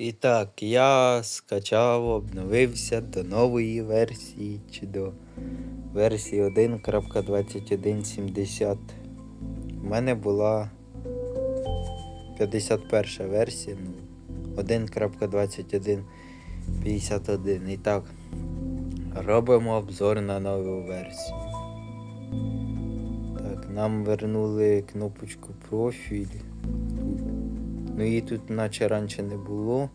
І так, я скачав, обновився до нової версії чи до версії 1.2170. У мене була 51 версія, ну, 1.2151. І так, робимо обзор на нову версію. Так, нам вернули кнопочку профіль. Ну її тут наче раніше не було.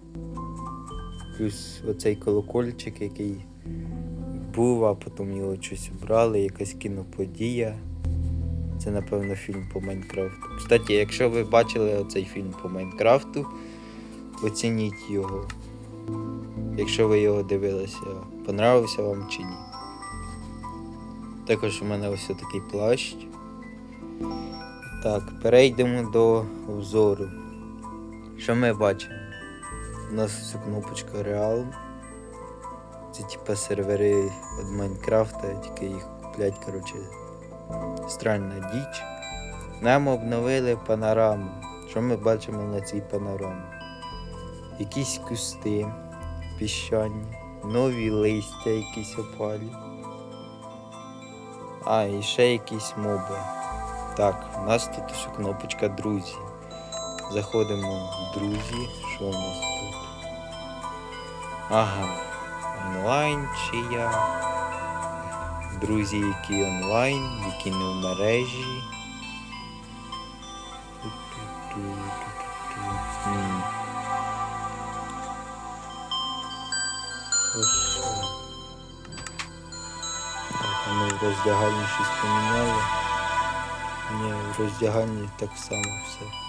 Плюс оцей колокольчик, який був, а потім його щось убрали, якась кіноподія. Це, напевно, фільм по Майнкрафту. Кстати, якщо ви бачили оцей фільм по Майнкрафту, оцініть його. Якщо ви його дивилися, понравився вам чи ні. Також у мене ось такий плащ. Так, перейдемо до обзору. Що ми бачимо? У нас ось кнопочка Real. Це типа сервери від Майнкрафта, тільки їх куплять, коротше, странна діч. Нам обновили панораму. Що ми бачимо на цій панорамі? Якісь кусти піщані, нові листя якісь опалі. А, і ще якісь моби. Так, у нас тут ось кнопочка друзі. Заходимо в друзі. Що у нас тут? Ага. Онлайн чи я. Друзі, які онлайн, які не в мережі. Ось. Так, ми в роздягальні щось поміняли. Ні, в роздягальні так само все.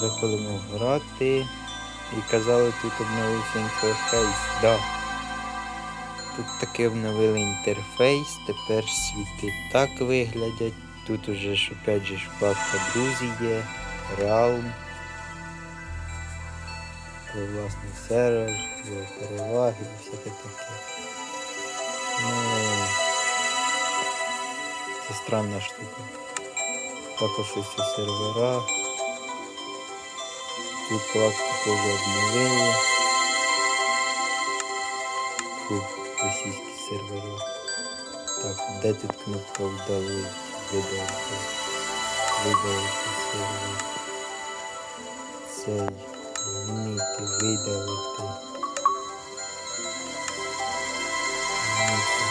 Заходимо грати. І казали, тут обновився інтерфейс. Да. Тут таки обновили інтерфейс, тепер світи так виглядять. Тут уже ж опять же ж друзі є. Про власний сервер, переваги і всяке таке. Ну, це странна штука. Також ось сервера. Цю вкладку теж обновили. Фу, російські сервери. Так, де тут кнопка вдалити? Видалити. Видалити сервер. Цей. Змінити, видалити. Змінити,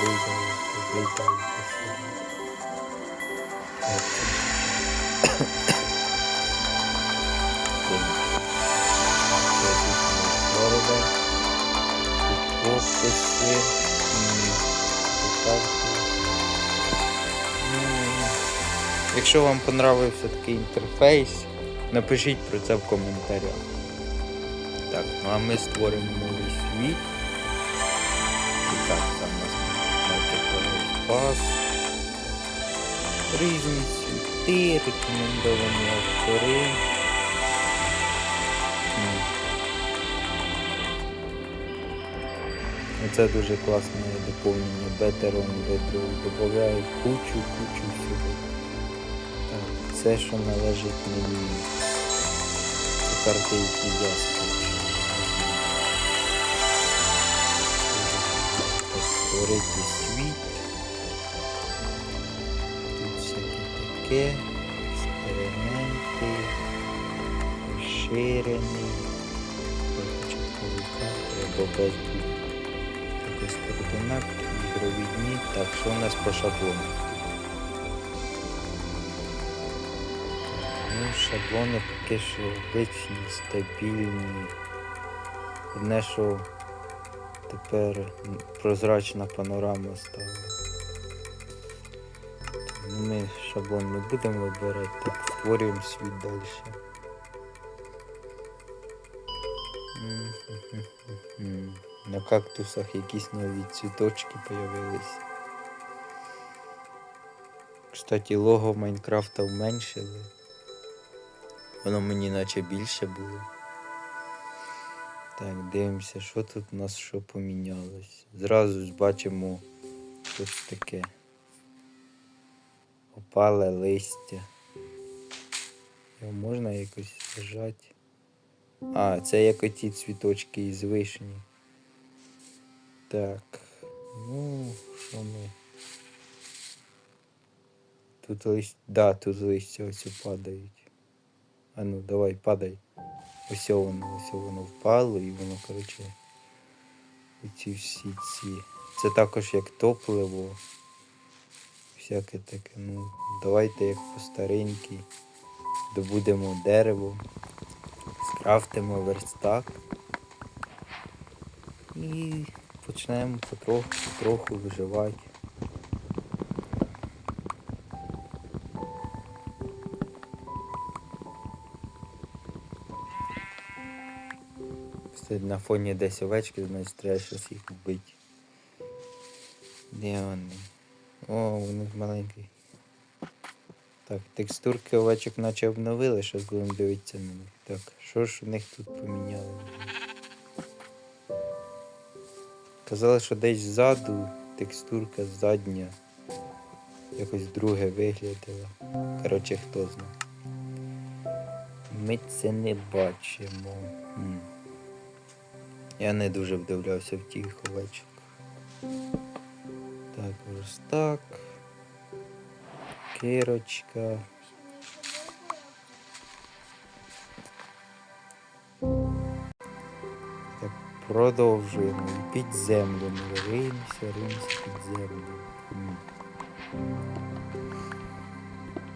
видалити, видалити сервер. Так, Ну, Якщо вам понравився такий інтерфейс, напишіть про це в коментарях. Так, ну а ми створимо новий світ. І так, там у нас маркетплейс пас. Різні світи, рекомендовані автори. Це дуже класне доповнення Better on кучу, кучу всього. Так, все, що належить мені. Це карти, які я скачу. Створити світ. Тут всяке таке. Експерименти. Розширений. Початкові карти або без якось координат, провідні. Так, що у нас по шаблону? Ну, шаблони поки що обичні, стабільні. Одне, що тепер прозрачна панорама стала. Ми шаблон не будемо вибирати, так створюємо світ далі. М-м-м-м. На кактусах якісь нові цвіточки появились. Кстати, лого Майнкрафта вменшили. Воно мені наче більше було. Так, дивимося, що тут у нас що помінялось. Зразу ж бачимо щось таке. Опале листя. Його можна якось зажати. А, це як оті цвіточки із вишні. Так. Ну, що ми. Тут лист. Да, тут листя ось падають. А ну, давай, падай. Ось воно, ось воно впало і воно, коротше. Оці всі ці. Це також як топливо. Всяке таке, ну, давайте як по старенькій. Добудемо дерево, скрафтимо верстак і почнемо потроху, потроху виживати. На фоні десь овечки, значить треба щось їх вбити. Де вони? О, вони маленький. Так, текстурки овечок наче обновили, щось будемо дивитися на них. Так, що ж у них тут поміняли? Казали, що десь ззаду текстурка задня якось друге виглядала. Коротше, хто знає. Ми це не бачимо. Я не дуже вдивлявся в тих овечок. Так, ось так. Кирочка. Продовжуємо. Під землю ми риємося, риємося під землю.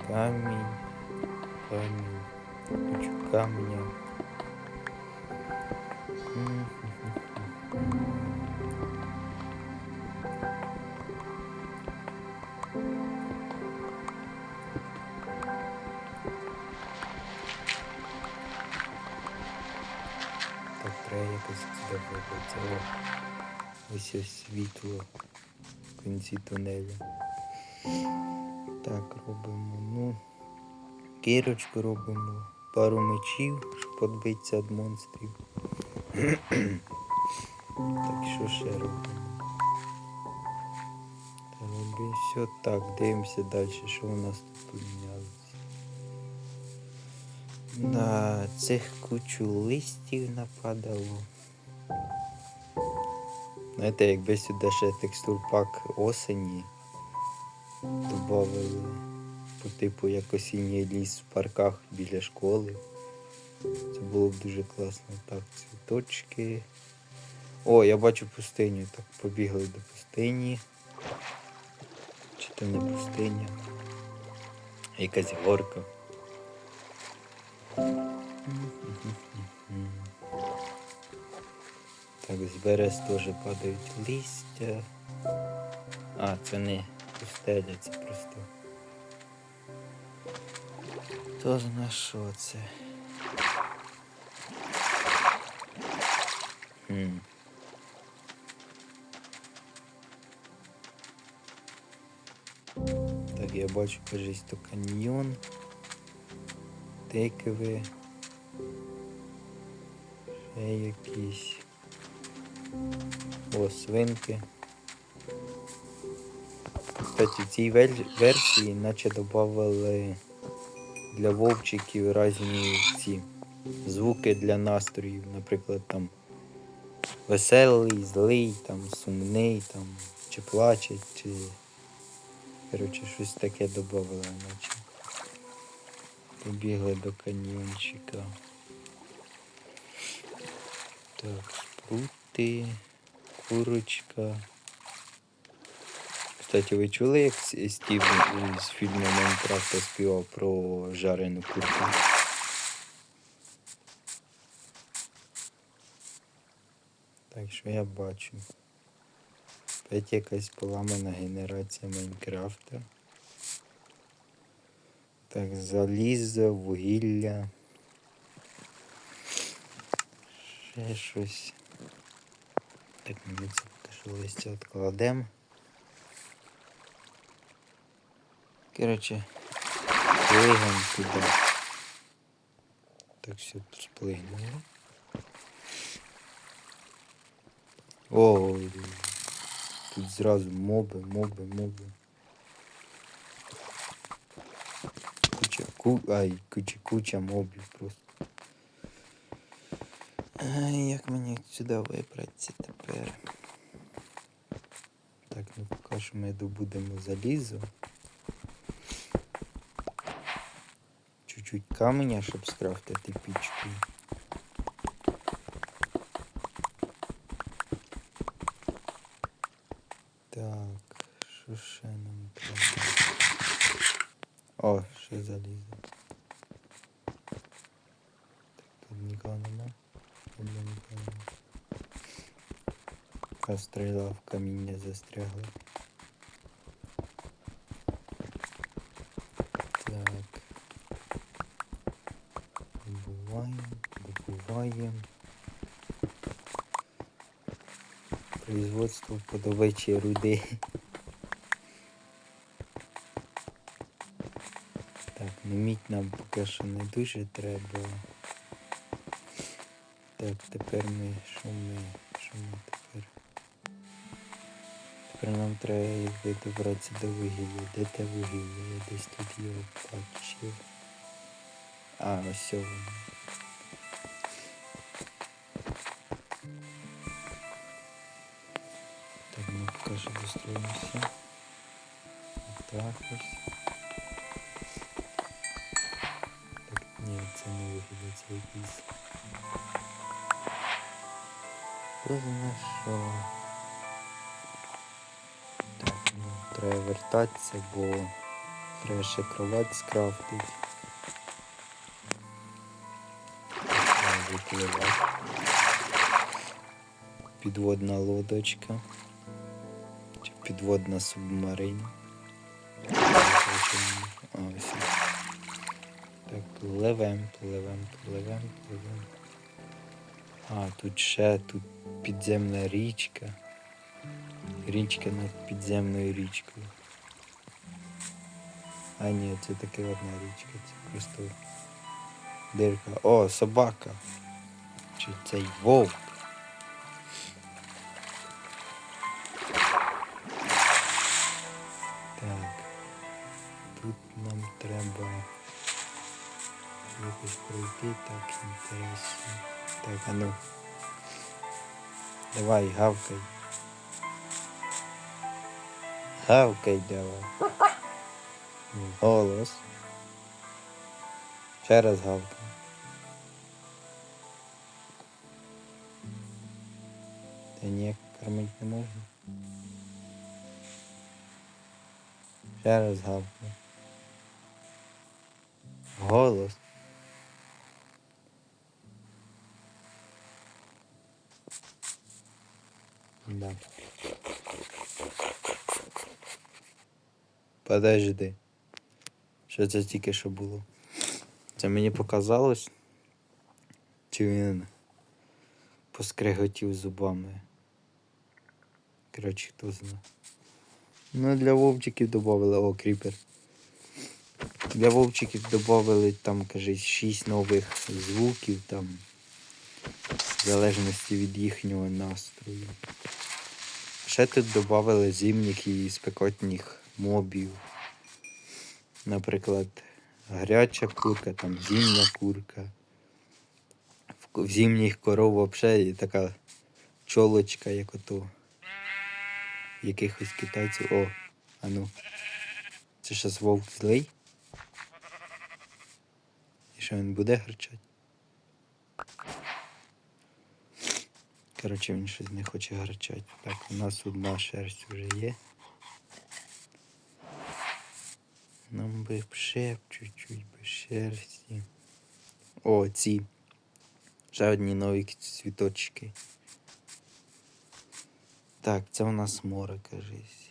Камінь. Камінь, камінь, кучу треба якось сюди вибратися. О, Ось ось світло в кінці тунелю. Так, робимо. Ну, кірочку робимо, пару мечів, щоб відбитися від монстрів. так, що ще робимо? Та роби все так, дивимося далі, що у нас тут помінялося. На цих кучу листів нападало. Знаєте, якби сюди ще текстурпак осені додали по типу як осінній ліс в парках біля школи. Це було б дуже класно. Так, цвіточки. О, я бачу пустиню. Так, побігли до пустині. Чи то не пустиня? Якась горка. Так, з берез теж падають листя. А, це не пустеля, це просто. Хто зна що це? Хм. Так, я бачу, кажись, то каньйон. Тейкові. Ще якісь. О. Кстати, в цій версії наче додавали для вовчиків різні ці звуки для настроїв. Наприклад, там веселий, злий, там сумний, там чи плаче, чи. Коротше, щось таке додавали, наче. Побігли до каньйончика. Так, спрути, курочка. Кстати, ви чули, як Стів з фільму Майнкрафта співав про жарену курку? Так що я бачу. Опять якась поламана генерація Майнкрафта. Так, залізо, вугілля. Ще щось. Так, ми це поки що листя відкладемо. Коротше, плигам туди. Так все сплигнули. Ой, тут зразу моби, моби, моби. Куча, ку... Ай, куча, куча мобів просто. Ай, Як мені сюди вибратися тепер? Так, ну поки що ми добудемо залізо. Чуть-чуть каменя, щоб скрафтити пічку. Так, що ще нам треба? О, ще залізо. Так, тут нікого нема. Тут нікого нема. Та стріла в каміння застрягла. Так. Добуваємо, добуваємо. Производство подобачі руди. Так, мідь нам поки що не дуже треба. Так, тепер ми. Що ми? Що ми тепер? Тепер нам треба якби добратися до вугілля. Де те вугілля? Я десь тут його бачив. А, ось воно. Так, ми поки що достроїмося. Так ось. Так, ні, це не виглядає, це якийсь. Певно, що. Треба вертатися, бо треба ще кровать скрафтити. Підводна лодочка. Чи підводна субмарина. Так, пливем, пливем, пливем, пливем. А, тут ще тут підземна річка. Річка над підземною річкою. А ні, це таки одна річка, це просто дирка. О, собака. Чи цей вовк. Так. Тут нам треба якось пройти так інтересно. Так, а ну. Давай, гавкай. Гавкай давай. Ну, Голос. Ще раз гавкай. Та ні, кормити не можна. Ще раз гавкай. Голос. Да. Подожди. Що це тільки що було? Це мені показалось. Чи він поскреготів зубами. Коротше, хто знає. Ну, для вовчиків додали, о, кріпер. Для вовчиків додали там, каже, 6 нових звуків там. В залежності від їхнього настрою. Ще тут додали зимніх і спекотних мобів. Наприклад, гаряча курка, там зимня курка. В зимніх коров взагалі така чолочка, як ото. Якихось китайців. О, а ну. Це щас вовк злий. І що він буде гарчати? Коротше, він щось не хоче гарчати. Так, у нас одна шерсть вже є. Нам би ще чуть-чуть без шерсті. О, ці. Ще одні нові цвіточки. Так, це у нас море, кажись.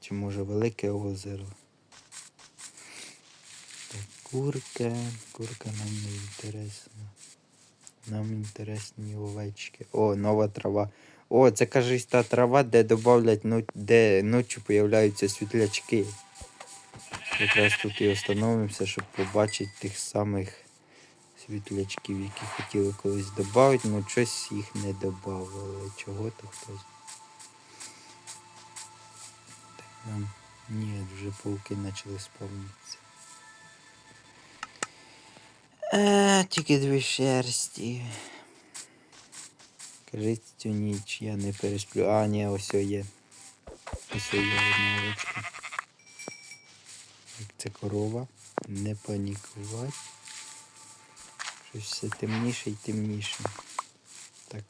Чи може велике озеро? Так, курка. Курка нам не інтересна. Нам інтересні овечки. О, нова трава. О, це кажись та трава, де додають, ну, де ночі появляються світлячки. Якраз тут і остановимося, щоб побачити тих самих світлячків, які хотіли колись додати, але щось їх не додали. Чого то хтось. Так нам. Ні, вже пауки почали спавнитися. Е, тільки дві шерсті. Скажи цю ніч я не пересплю. А, ні, ось є. Ось є одна овечка. Це корова. Не панікувати. Щось все темніше і темніше. Так,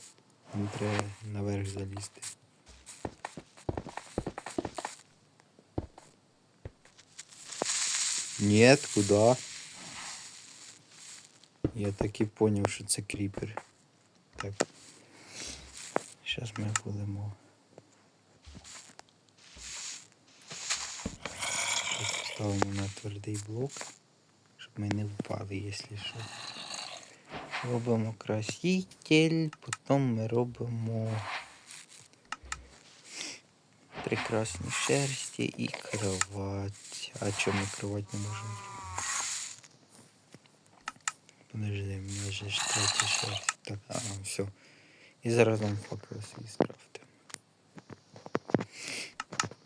нам треба наверх залізти. Нет, куда? Я так і поняв, що це кріпер. Так. Зараз ми будемо. Так, Поставимо на твердий блок, щоб ми не впали, якщо що. Робимо краситель, потім ми робимо прекрасні шерсті і кровать. А чому ми кровать не можемо зробити? Подожди, у мене же ж третя шерсть. Так, а, все. І зараз нам факел свій скрафтим.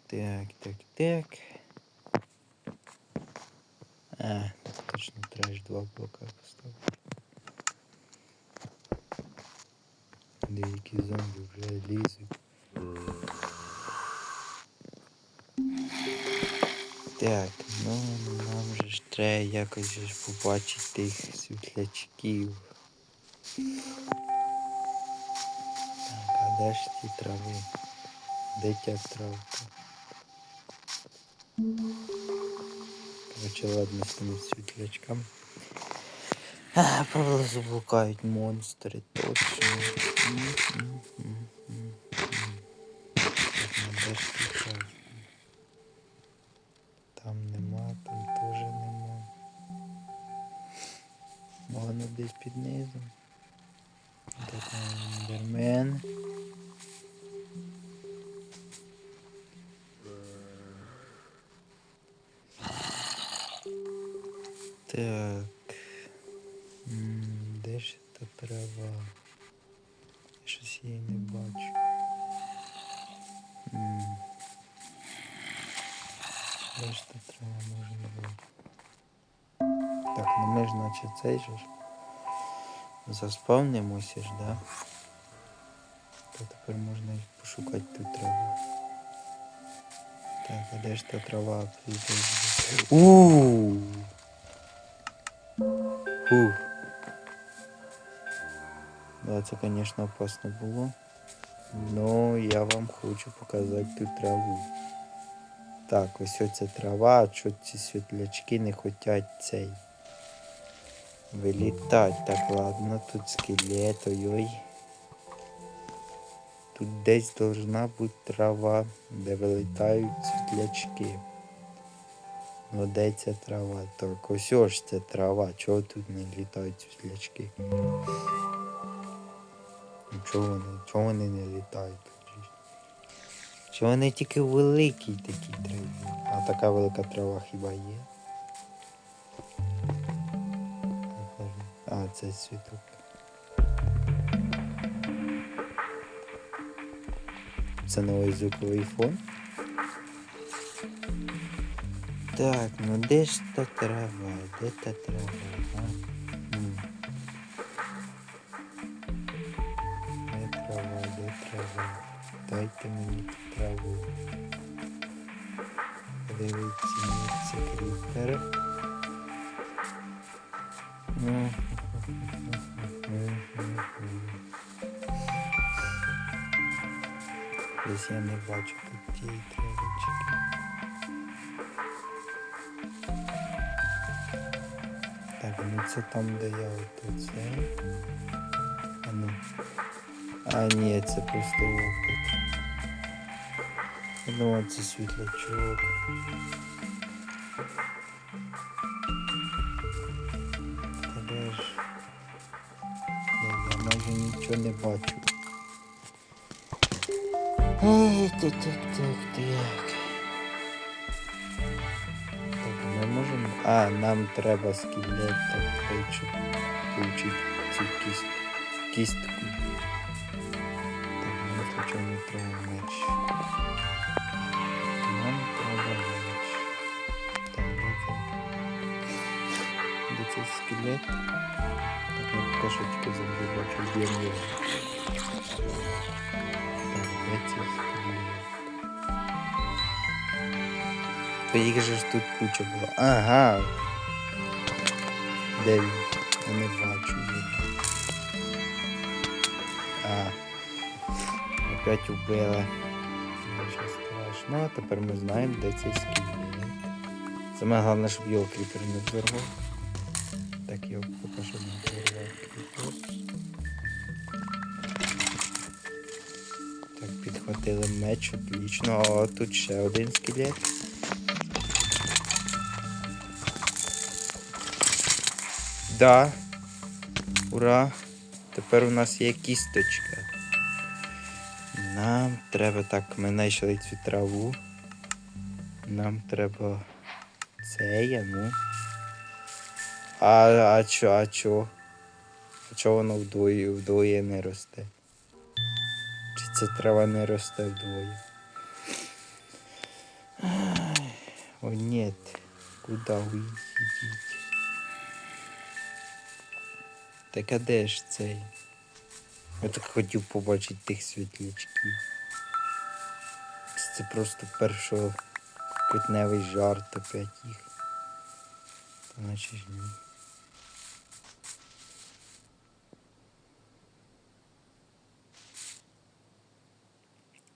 Так, так, так. А, точно треба ж два блока поставити. Деякі зомбі вже лізуть. Так, ну нам же ж треба якось ж побачити тих світлячків. Так, а де ж ті трави? Де ця травка? З тими світлячками. Правда, заблукають монстри, точно. Там нема, там теж нема. Воно десь під низом. Де там? Так. Де ж та трава? Я її не бачу. Де ж та трава може бути? Так, ну ми ж наче цей же ж. Заспавнимося ж, да? То тепер можна пошукати ту траву. Так, а де ж та трава? Ууу! Фух. Да, це, конечно, опасно було. Но я вам хочу показати ту траву. Так, ось оця трава, а що ці світлячки не хочуть цей. Вилітать. Так, ладно, тут скелет, ой-ой. Тут десь должна бути трава, де вилітають світлячки. Ну де ця трава? Так ось ж це трава. Чого тут не літають світлячки? Ну, Чого вони? Чого вони не літають? Чи вони тільки в великій такій траві? А така велика трава хіба є? А, це світок. Це новий звуковий фон. Так, ну де ж та трава? Де та трава? А? Де трава, де трава? Дайте мені траву. Дивіться, ні, це кріпер. Десь я не бачу тут тієї травички. Ну це там, де я ото це. А ну. А ні, це просто опит. Я думав, це світлячок. Та ж? Я майже нічого не бачу. Ей, так, так, так. Так, А, нам треба скелет такий, щоб получити цю кіст... кістку. Так, нам звичайно треба меч. Нам треба меч. Так, де це? Де цей скелет? Так, ми поки що тільки зомбі бачу, б'ємо його. Так, де ці скелети? То їх же ж тут куча була. Ага. Де він? Я не бачу його. А. Опять убили. Нічого страшного. Тепер ми знаємо, де цей скелет. Саме головне, щоб його кріпер не взорвав. Так його поки що не взорвав кріпер. Так, підхватили меч, отлично. О, тут ще один скелет. Да. Ура! Тепер у нас є кісточка. Нам треба так, ми знайшли цю траву. Нам треба це, а ну. А, а чо, а чо? А чо воно вдвоє, вдвоє не росте? Чи ця трава не росте вдвоє? О, нет. Куда ви їдіть? Так а де ж цей? Я так хотів побачити тих світлячків. Це просто першого квітневий жарт опять їх. Та наче ж ні.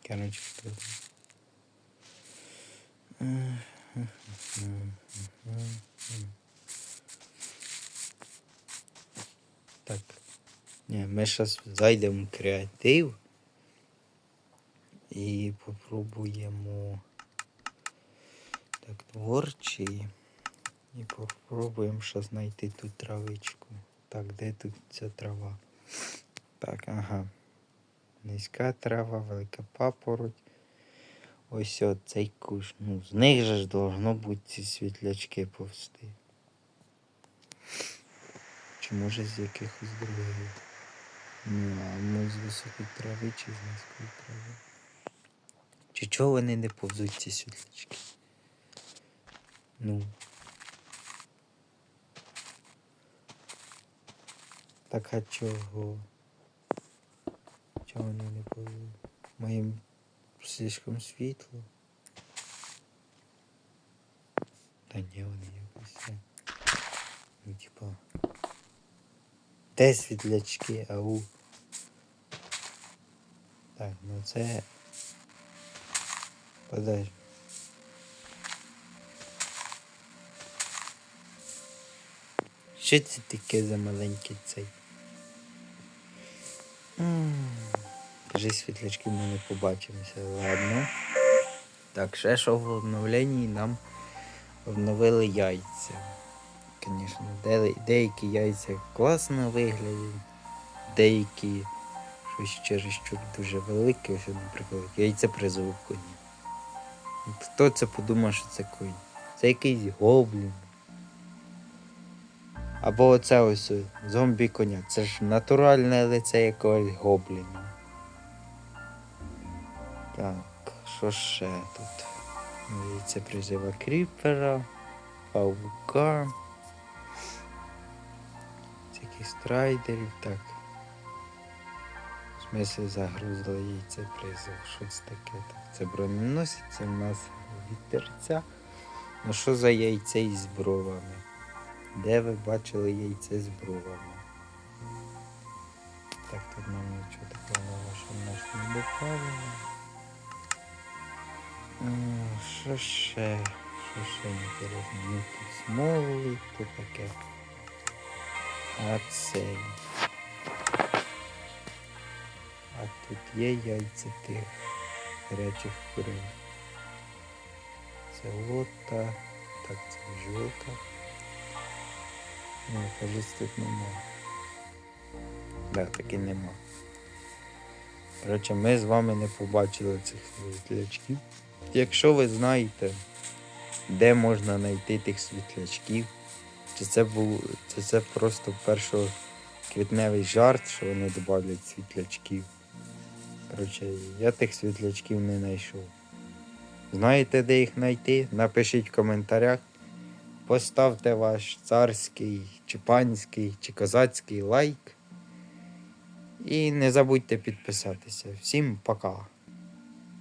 Короче, хто там? Так. Ні, ми зараз зайдемо в креатив і попробуємо так творчий. І попробуємо ще знайти тут травичку. Так, де тут ця трава? Так, ага. Низька трава, велика папороть. Ось от цей куш. Ну, з них же ж должно бути ці світлячки повсти. Чи може з якихось других? Ну, а ми з високої трави чи з низької трави? Чи чого вони не повзуть ці світлячки? Ну. Так а чого? Чого вони не повзуть? Моїм слишком світло. Та ні, вони якось. Ну, типа. Де світлячки, ау. Так, ну це. Подожди. Що це таке за маленький цей? Кажи, світлячки ми не побачимося, ладно. Так, ще що в обновленні нам обновили яйця. Звісно, де- деякі яйця класно виглядають, деякі щось чересчур дуже велике, ось, наприклад, яйце призову коні. Хто це подумав, що це конь? Це якийсь гоблін. Або оце ось зомбі коня. Це ж натуральне лице якогось гобліна. Так, що ще тут? Яйце призива кріпера, павука. Всяких страйдерів, так. В смысле загрузили яйце призов. Що це таке? Так, це броненосець, в нас вітерця. Ну що за яйце із бровами? Де ви бачили яйце з бровами? Так, тут нам нічого такого що в нас не добавили. Що ще? Що ще інтересно? Ну тут смоли, тут таке. А цей. А тут є яйця тих гарячих курей. Це лота, так це жовта. Ну, кажуть, тут нема. Так, таки нема. Коротше, ми з вами не побачили цих світлячків. Якщо ви знаєте, де можна знайти тих світлячків, чи це був чи це просто першо квітневий жарт, що вони додають світлячків. Коротше, я тих світлячків не знайшов. Знаєте, де їх знайти? Напишіть в коментарях. Поставте ваш царський, чи панський, чи козацький лайк. І не забудьте підписатися. Всім пока!